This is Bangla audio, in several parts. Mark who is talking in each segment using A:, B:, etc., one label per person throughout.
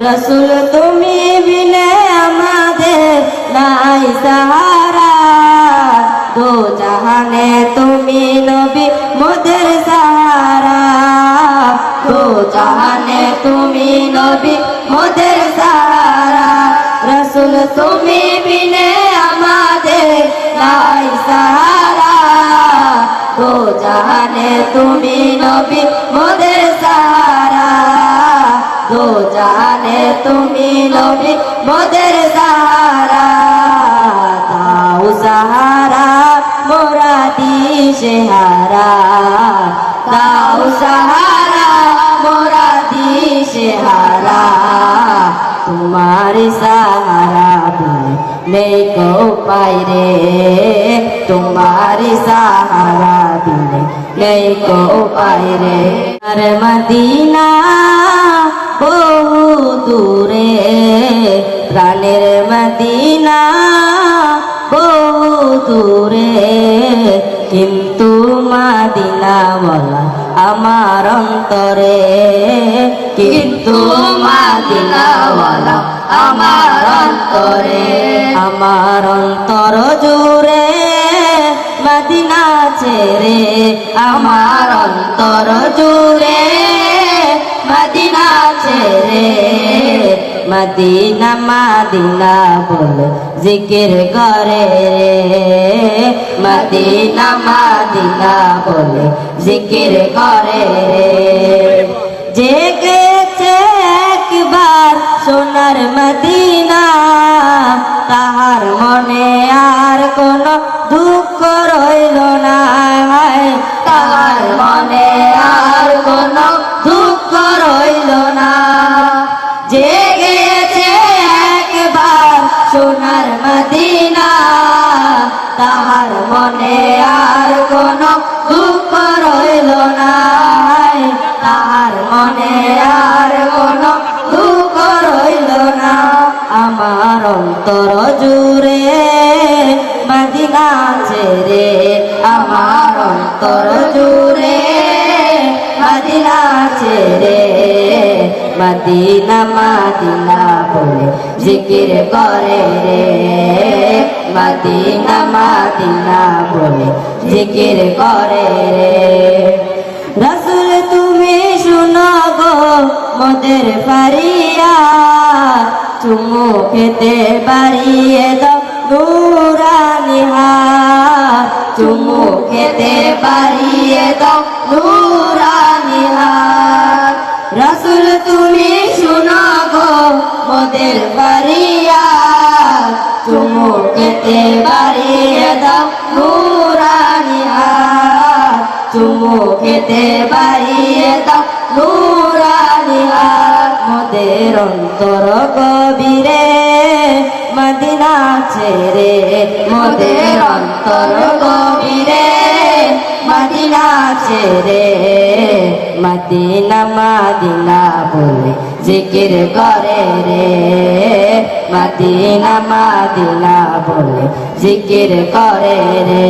A: রসুল তুমি বিনে আমাদের নাই সাহারা। দো জাহানে তুমি নবী মোদের সাহারা। দো জাহানে তুমি নবী মোদের সাহারা। রসুল তুমি বিনে আমাদের নাই সাহারা। দো জাহানে তুমি নবী মোদের তুমি নবী মোদের সাহারা তাও সাহারা মোরা দিশে হারা তাও সাহারা মোরা দিশে হারা তোমার সাহারা নেই কো পাই রে। তোমার সাহারা বিনে নেই কো পাই রে। আর মদিনা বহু দূরে, প্রাণের মদিনা বহু দূরে। কিন্তু মাদিনা বলা আমার অন্তরে, কিন্তু মাদিনা বলা আমার অন্তরে। আমার অন্তর জুড়ে মদিনা ছেড়ে, আমার অন্তর জুড়ে মদিনা মাদিনা বলে জিকির করে রে। মদিনা মাদিনা বলে জিকির করে রে। জেগেছে একবার সোনার মদিনা অন্তর জুড়ে মদিনা ছেড়ে আমার অন্তর জুড়ে মদিনা ছেড়ে মদিনা মদিনা বলে জিকির করে রে। মদিনা মদিনা বলে জিকির করে রে। রসুল তুমি শুনো গো, মোদের পারিয়া চুমু খেতে বাড়িয়ে দাও নুরানি হাত। চুমু খেতে বাড়িয়ে দাও নুরানি হাত। রসুল তুমি শুনো গো, মোদের বাড়িয়া। চুমু খেতে বাড়িয়ে দাও নুরানি হাত। চুমু খেতে বাড়িয়ে দাও অন্তর গভীরে মদিনা ছেড়ে মোদের অন্তর গভীরে মদিনা ছেড়ে মদিনা মদিনা বলে জিকির করে রে। মদিনা মদিনা বলে জিকির করে রে।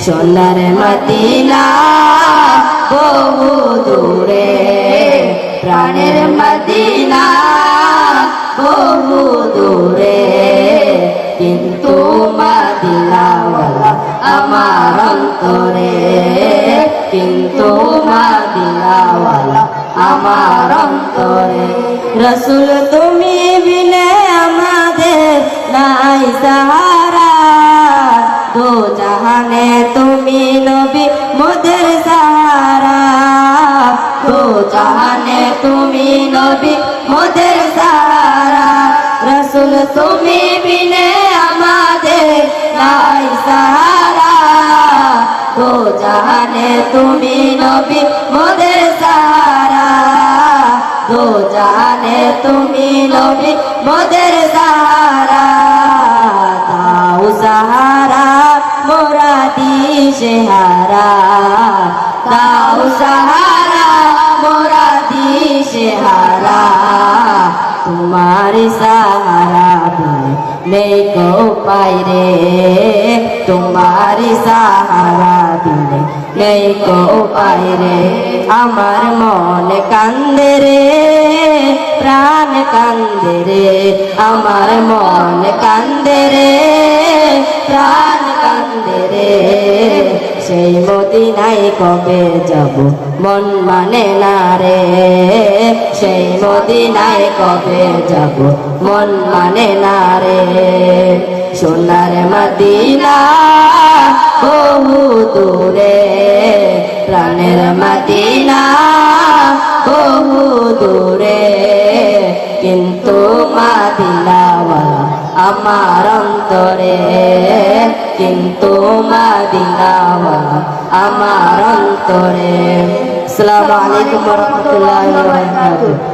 A: সোনার মদিনা বহু দূরে। প্রাণের মদিনা বহু দূরে কিন্তু মদিনাওয়ালা আমার অন্তরে কিন্তু মদিনাওয়ালা আমার অন্তরে। রসুল তুমি নবী মোদের সাহারা রসুল তুমি বিনে আমাদের নাই সাহারা দো জাহানে তুমি নবী মোদের সাহারা দো জাহানে তুমি নবী মোদের সাহারা তাও সাহারা, মোরা দিশে হারা তাও সাহারা, মোরা দিশে হারা তোমার সাহারা নেই কো পাই রে। তোমার সাহারা বিনে নেই কো উপায় রে। আমার মন কান্দে রে, প্রাণ কান্দে রে। আমার মন কান্দে রে, প্রাণ কান্দে রে। সেই মদিনায় কবে যাব, মন মানে না রে। মদিনায় কবে যাব? মন মানে না রে। সোনার মদিনা বহু দূরে প্রাণের মদিনা বহু দূরে কিন্তু মাদিনাওয়ালা আমার অন্তরে। কিন্তু মাদিনাওয়ালা আমার অন্তরে। আসসালামু রাহমাতুল্লাহি